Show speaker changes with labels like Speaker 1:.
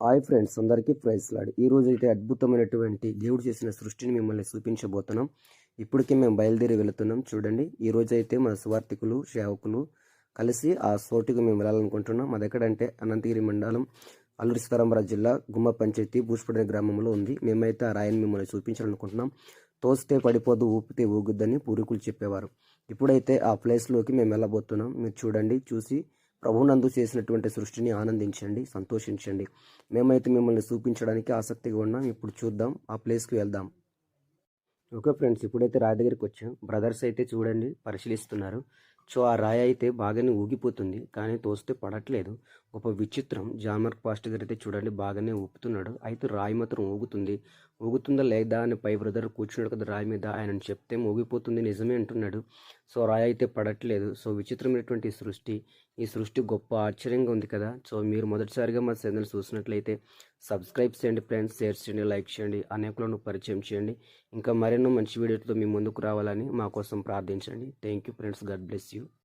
Speaker 1: Hi friends అందరికీ praise Lord. ఈ రోజు అయితే అద్భుతమైనటువంటి దేవుడు చేసిన సృష్టిని మిమ్మల్ని చూపించబోతున్నాం. ఇప్పటికే మేము బయలుదేరి వెళుతున్నాం. చూడండి ఈ రోజు అయితే మన సువార్థికులు సేవకులు కలిసి ఆ చోటుకు మేము వెళ్ళాలనుకుంటున్నాం. అది ఎక్కడంటే అనంతగిరి మండలం అల్లూరి సీతారామరాజు జిల్లా గుమ్మ పంచాయతీ బూసుపడిన గ్రామంలో ఉంది. మేమైతే ఆ రాయిని మిమ్మల్ని చూపించాలనుకుంటున్నాం. తోస్తే పడిపోదు ఊపితే ఊగుద్దని పూర్వీకులు చెప్పేవారు. ఇప్పుడైతే ఆ ప్లేస్లోకి మేము వెళ్ళబోతున్నాం. మీరు చూడండి చూసి ప్రభునందు చేసినటువంటి సృష్టిని ఆనందించండి సంతోషించండి. మేమైతే మిమ్మల్ని చూపించడానికి ఆసక్తిగా ఉన్నాం. ఇప్పుడు చూద్దాం ఆ ప్లేస్కి వెళ్దాం. ఓకే ఫ్రెండ్స్ ఇప్పుడైతే రాయి దగ్గరికి వచ్చాం. బ్రదర్స్ అయితే చూడండి పరిశీలిస్తున్నారు. సో ఆ రాయి అయితే బాగానే ఊగిపోతుంది కానీ తోస్తే పడట్లేదు. ఒక విచిత్రం. జామర్ పాస్ట్ దగ్గర అయితే చూడండి బాగానే ఊపుతున్నాడు. అయితే రాయి మాత్రం ఊగుతుంది. ఊగుతుందా లేదా అని పై బ్రదర్ కూర్చున్నాడు కదా రాయి మీద. ఆయన చెప్తే ఊగిపోతుంది నిజమే అంటున్నాడు. సో రాయి అయితే పడట్లేదు. సో విచిత్రమైనటువంటి సృష్టి. ఈ సృష్టి గొప్ప ఆశ్చర్యంగా ఉంది కదా. సో మీరు మొదటిసారిగా మా ఛానల్ చూసినట్లయితే సబ్స్క్రైబ్ చేయండి ఫ్రెండ్స్. షేర్ చేయండి లైక్ చేయండి అనేకులను పరిచయం చేయండి. ఇంకా మరెన్నో మంచి వీడియోలతో మీ ముందుకు రావాలని మా కోసం ప్రార్థించండి. Thank you friends. God bless you. you.